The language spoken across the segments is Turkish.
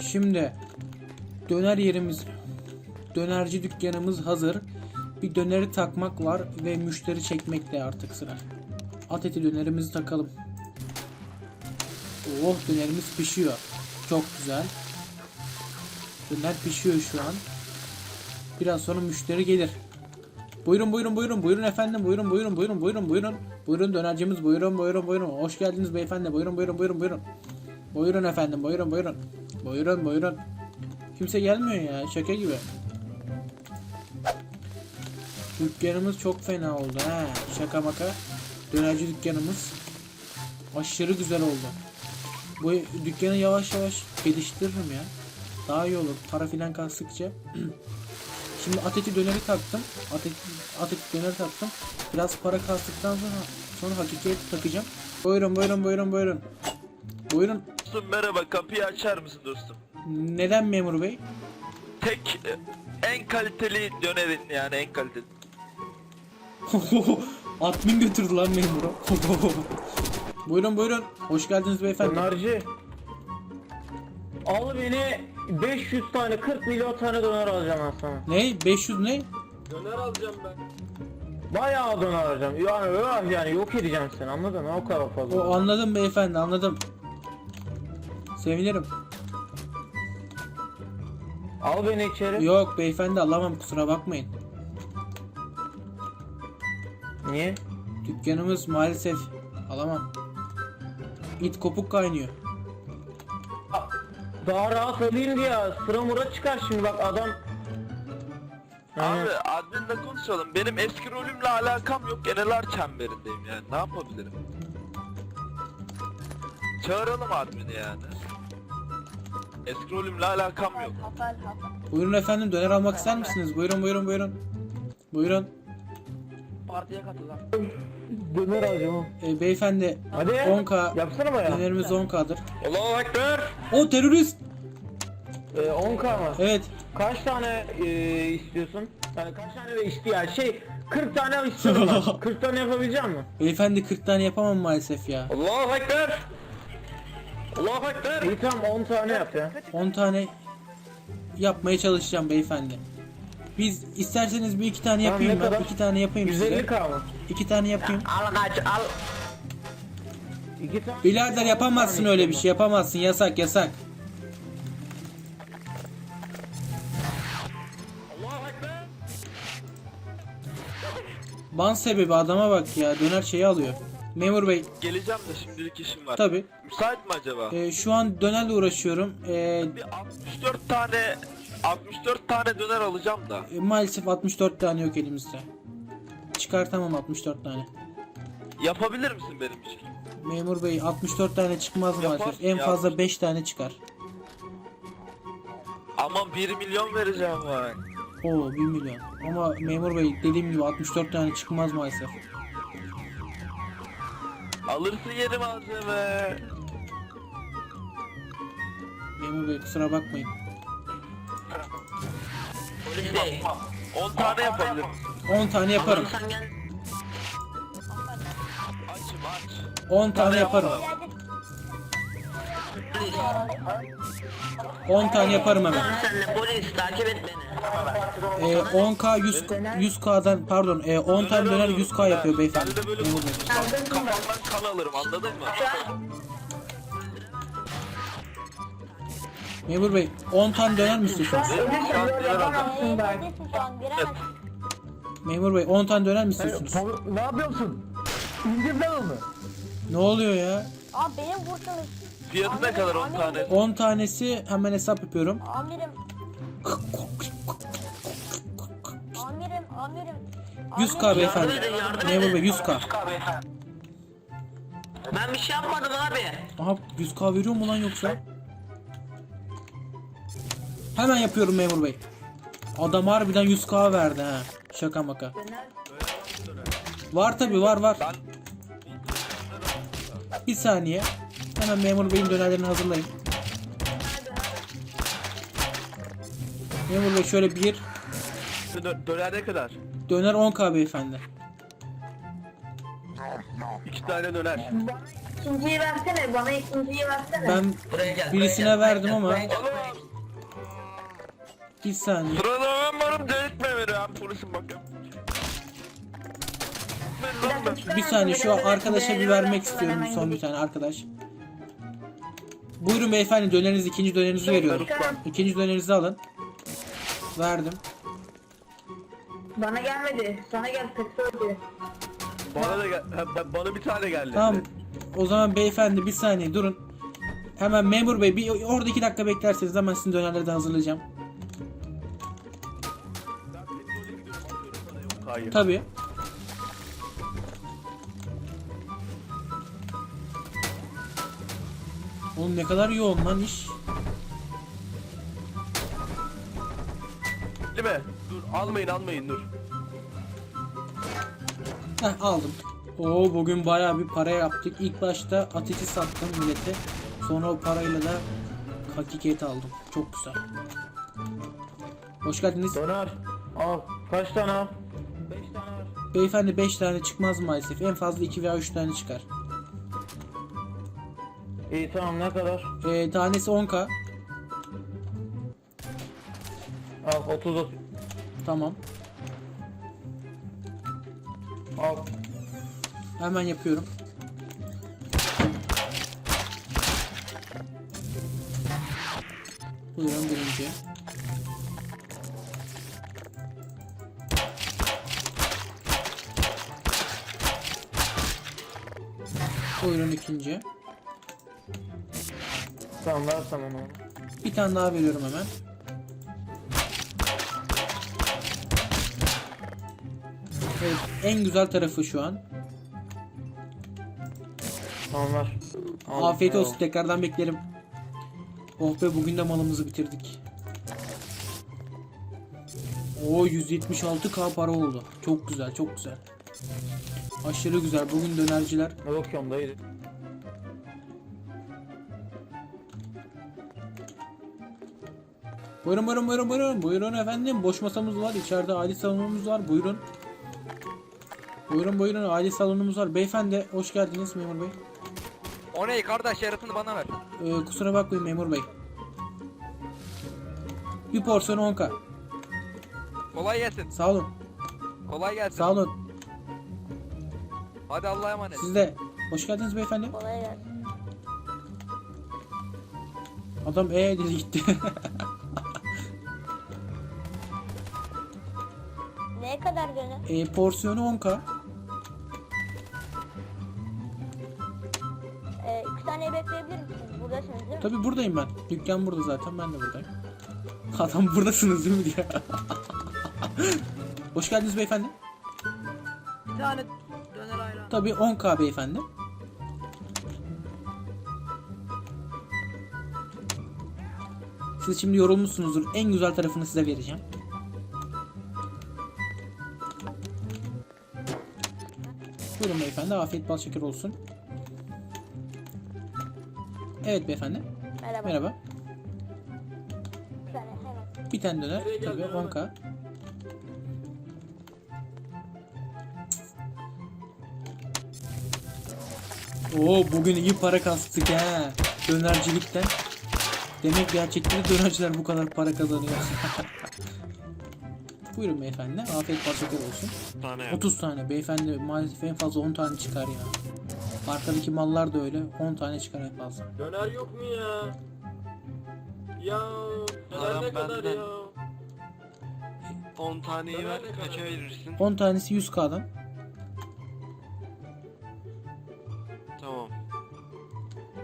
Şimdi döner yerimiz dönerci dükkanımız hazır. Bir döneri takmak var ve müşteri çekmekle artık sıra. At eti dönerimizi takalım. Oh dönerimiz pişiyor. Çok güzel. Döner pişiyor şu an. Biraz sonra müşteri gelir. Buyurun buyurun buyurun buyurun efendim buyurun buyurun buyurun buyurun buyurun. Buyurun dönercimiz buyurun buyurun buyurun. Hoş geldiniz beyefendi buyurun buyurun buyurun buyurun. Buyurun efendim buyurun buyurun. Buyurun buyurun. Kimse gelmiyor ya şaka gibi. Dükkanımız çok fena oldu ha. Şaka maka. Dönerci dükkanımız aşırı güzel oldu. Bu dükkanı yavaş yavaş geliştiririm ya. Daha iyi olur. Para filan kastıkça. Şimdi ateti döneri taktım. Ateti, ateti döneri taktım. Biraz para kastıktan sonra sonra hakiki takacağım. Buyurun buyurun buyurun buyurun. Buyurun. Dostum merhaba kapıyı açar mısın dostum? Neden memur bey? Tek e, en kaliteli dönerin yani en kaliteli. Admin götürdü lan memuru. buyurun buyurun. Hoş geldiniz beyefendi. Dönerci. Al beni 500 tane 40 milyon tane döner alacağım ben sana. Ne? 500 ne? Döner alacağım ben. Bayağı döner alacağım. Yani öyle yani yok edeceğim seni anladın mı? O kadar fazla. O anladım beyefendi anladım. Sevinirim. Al beni içeri. Yok beyefendi alamam kusura bakmayın. Niye? Dükkanımız maalesef alamam. İt kopuk kaynıyor. Daha rahat alayım diye sıra mura çıkar şimdi bak adam. Abi adminle konuşalım. Benim eski rolümle alakam yok. Geneler çemberindeyim yani. Ne yapabilirim? Çağıralım admini yani. Eski rolümle alakam yok. Hafal hafal. Buyurun efendim döner almak ister misiniz? Buyurun buyurun buyurun. Buyurun. Partiye katılan. döner alacağım. E, beyefendi Hadi 10k Yapsana bayağı. dönerimiz 10k'dır. Allahu Ekber. O terörist. Ee, 10k mı? Evet. Kaç tane e, istiyorsun? Yani kaç tane de istiyor? Şey 40 tane istiyorum ben. 40 tane yapabilecek misin? Beyefendi 40 tane yapamam maalesef ya. Allahu Ekber. Allahu Ekber. İyi tamam 10 tane yap ya. 10 tane yapmaya çalışacağım beyefendi. Biz isterseniz bir iki tane Tamam, yapayım ne ben. kadar? iki tane yapayım size. 150k mı? İki tane yapayım. Al kaç al. İki tane. Birader yapamazsın öyle bir şey yapamazsın yasak yasak. Allahu Ekber. Ban sebebi adama bak ya döner şeyi alıyor. Memur bey Geleceğim de şimdilik işim var. tabi Müsait mi acaba? şu an dönerle uğraşıyorum. E, Bir 64 tane 64 tane döner alacağım da. e, maalesef 64 tane yok elimizde. Çıkartamam 64 tane. Yapabilir misin benim için? Memur bey 64 tane çıkmaz maalesef. Yaparsın En ya. fazla 5 tane çıkar. Ama 1 milyon vereceğim ben. Oo 1 milyon. Ama memur bey dediğim gibi 64 tane çıkmaz maalesef. Alırsın yeni malzeme. Memur bey kusura bakmayın. Polis bey. 10 tane yapabilirim. 10 tane yaparım. Sen gel. Açım aç. 10 tane yaparım. Polis. 10 tane yaparım hemen. Senle polis takip et beni. Ee, 10k 100 100k'dan pardon e, 10 tane döner 100k yapıyor beyefendi. Ben de böyle kafamdan kan alırım anladın mı? Memur bey 10 tane döner mi istiyorsunuz? Memur bey 10 tane döner mi istiyorsunuz? Ne yapıyorsun? İndir lan onu. Ne oluyor ya? Aa benim kurtuluş. Fiyatı ne kadar 10 tane? 10 tanesi hemen hesap yapıyorum. Amirim. Amirim. Amirim. 100k beyefendi. Memur bey 100k. Ben bir şey yapmadım abi. Aha 100k veriyor mu lan yoksa? Hemen yapıyorum memur bey. Adam harbiden 100k verdi ha. Şaka maka. Var tabi var var. Bir saniye. Hemen memur beyin dönerlerini hazırlayın. Memur bey şöyle bir dö- döner ne kadar? döner 10k beyefendi. 2 tane döner. İkinciyi versene. Bana ikinciyi versene. Ben Buraya gel. birisine buraya gel, verdim buraya ama gel, buraya gel, Bir saniye. Sırada ben varım delirtme beni ben polisim bakıyorum. Ben lan ben. Bir saniye şu arkadaşa bir vermek istiyorum son bir tane arkadaş. Buyurun beyefendi dönerinizi ikinci dönerinizi veriyorum. İkinci dönerinizi alın. Verdim. Bana gelmedi. Sana geldi petrol Bana da gel ha, bana bir tane geldi. Tamam. O zaman beyefendi bir saniye durun. Hemen memur bey bir orada iki dakika beklerseniz hemen sizin dönerleri de hazırlayacağım. Hayır. Tabii. Oğlum ne kadar yoğun lan iş. Değil mi? Dur almayın almayın dur. Heh aldım. Oo bugün bayağı bir para yaptık. İlk başta ateşi sattım millete. Sonra o parayla da hakikati aldım. Çok güzel. Hoş geldiniz. Döner. Al. Kaç tane al? 5 tane var. Beyefendi 5 tane çıkmaz maalesef. En fazla 2 veya 3 tane çıkar. İyi tamam ne kadar? Ee, tanesi 10k. Al 30 30. Tamam. Al. Hemen yapıyorum. Buyurun birinci. Buyurun ikinci. Tamam ver sana onu. Bir tane daha veriyorum hemen. Evet, en güzel tarafı şu an. Tamam ver. Al, Afiyet olsun. Tekrardan beklerim. Oh be bugün de malımızı bitirdik. O 176k para oldu. Çok güzel, çok güzel. Aşırı güzel. Bugün dönerciler Ne bakıyorum dayı? Buyurun buyurun buyurun buyurun. Buyurun efendim. Boş masamız var. İçeride aile salonumuz var. Buyurun. Buyurun buyurun. Aile salonumuz var. Beyefendi hoş geldiniz memur bey. O ne kardeş yarısını bana ver. Ee, kusura bakmayın memur bey. Bir porsiyon 10k. Kolay gelsin. Sağ olun. Kolay gelsin. Sağ olun. Hadi Allah'a emanet. Siz de. Hoş geldiniz beyefendi. Kolay gelsin. Adam ee dedi gitti. Ne kadar döner? e, porsiyonu 10k. Ee, iki saniye bekleyebilir misiniz? Buradasınız değil mi? Tabi buradayım ben. Dükkan burada zaten. Ben de buradayım. Adam buradasınız değil mi diye. Hoş geldiniz beyefendi. Bir tane döner ayran. Tabii 10k beyefendi. Siz şimdi yorulmuşsunuzdur. En güzel tarafını size vereceğim. Buyurun beyefendi. Afiyet bal şeker olsun. Evet beyefendi. Merhaba. Merhaba. Bir tane döner. Tabii 10k. Oo bugün iyi para kastık ha. Dönercilikten. Demek gerçekten dönerciler bu kadar para kazanıyor. Buyurun beyefendi. Afiyet bal şeker olsun. 30 tane. Beyefendi maalesef en fazla 10 tane çıkar ya. Arkadaki mallar da öyle. 10 tane çıkar en fazla. Döner yok mu ya? Ya döner ne kadar ya? 10 taneyi ver, kaça verirsin? 10 tanesi 100k'dan. Tamam.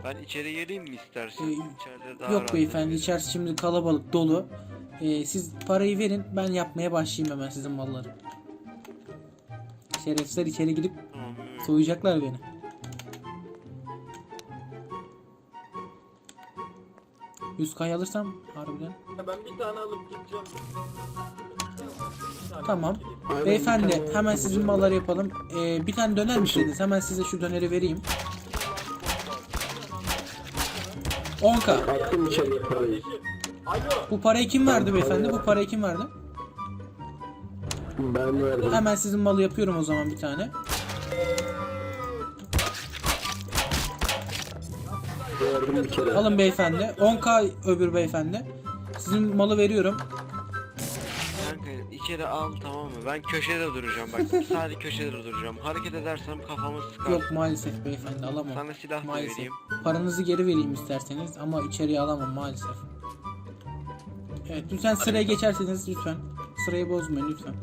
Ben içeri geleyim mi istersen? Ee, İçeride daha Yok beyefendi ederiz. içerisi şimdi kalabalık dolu. Ee, siz parayı verin ben yapmaya başlayayım hemen sizin malları. Şerefsizler içeri evet. soyacaklar beni. Yüz kay alırsam harbiden. Ben bir tane alıp gideceğim. Tamam. Beyefendi hemen sizin malları yapalım. Ee, bir tane döner misiniz? Hemen size şu döneri vereyim. 10k. Attım içeriye parayı. Alo Bu parayı kim verdi beyefendi? Bu parayı kim verdi? ben verdim. Hemen sizin malı yapıyorum o zaman bir tane. Verdim bir kere. Alın beyefendi. 10k öbür beyefendi. Sizin malı veriyorum. Bakın içeri al tamam mı? Ben köşede duracağım bak. Sadece köşede duracağım. Hareket edersem kafamı sıkar. Yok maalesef beyefendi alamam. Sana silah da Maalesef. vereyim. Paranızı geri vereyim isterseniz ama içeriye alamam maalesef. Evet lütfen sıraya geçerseniz lütfen. Sırayı bozmayın lütfen.